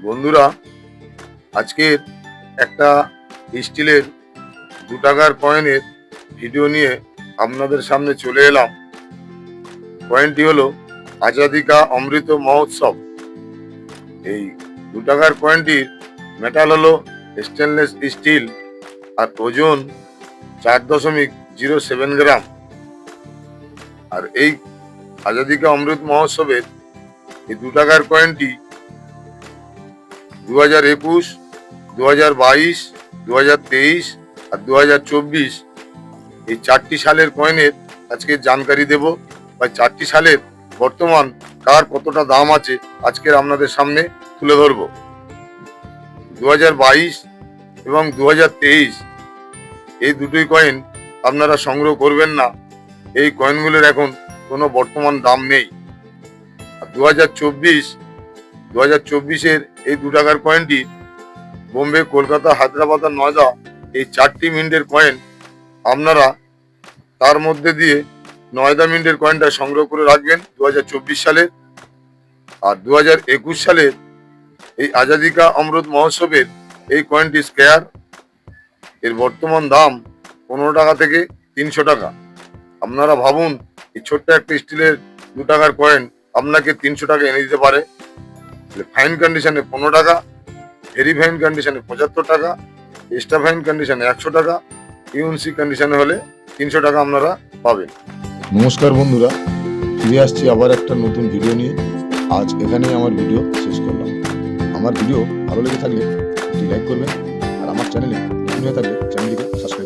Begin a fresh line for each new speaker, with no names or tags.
বন্ধুরা, আজকের একটা স্টিলের দু টাকার কয়েনের ভিডিও নিয়ে আপনাদের সামনে চলে এলাম। কয়েনটি হলো আজাদিকা অমৃত মহোৎসব। এই দু টাকার কয়েনটির মেটাল হলো স্টেনলেস স্টিল আর ওজন চার দশমিক জিরো সেভেন গ্রাম। আর এই আজাদিকা অমৃত মহোৎসবের এই দু টাকার কয়েনটি দু হাজার একুশ দু হাজার বাইশ দু হাজার তেইশ আর দু হাজার চব্বিশ। এই চারটি সালের কয়েনের আজকে জানকারি দেব। বা চারটি সালের বর্তমান কার কতটা দাম আছে আজকের আপনাদের সামনে তুলে ধরব। দু হাজার বাইশ এবং দু হাজার তেইশ, এই দুটোই কয়েন আপনারা সংগ্রহ করবেন না। এই কয়েনগুলোর এখন কোনো বর্তমান দাম নেই। দু হাজার চব্বিশ দু হাজার চব্বিশের এই দু টাকার কয়েনটি বোম্বে, কলকাতা, হায়দ্রাবাদ আর নয়দা এই চারটি মিন্টের কয়েন আপনারা তার মধ্যে দিয়ে নয়দা মিন্টের কয়েনটা সংগ্রহ করে রাখবেন দু হাজার চব্বিশ সালের। আর দু হাজার একুশ সালের এই আজাদিকা অমৃত মহোৎসবের এই কয়েনটি স্কোয়ার এর বর্তমান দাম পনেরো টাকা থেকে তিনশো টাকা। আপনারা ভাবুন, এই ছোট্ট একটা স্টিলের দু টাকার কয়েন আপনাকে তিনশো টাকা এনে দিতে পারে। ফাইন কন্ডিশনে পনেরো টাকা ভেরি ফাইন কন্ডিশনে পঁচাত্তর টাকা এক্সট্রা ফাইন কন্ডিশনে একশো টাকা ইউএনসি কন্ডিশনে হলে তিনশো টাকা আপনারা পাবেন।
নমস্কার বন্ধুরা, ফিরে আসছি আবার একটা নতুন ভিডিও নিয়ে। আজ এখানেই আমার ভিডিও শেষ করলাম। আমার ভিডিও ভালো লেগে থাকলে একটি লাইক করবেন আর আমার চ্যানেলে নতুন হয়ে থাকলে চ্যানেলটিকে সাবস্ক্রাইব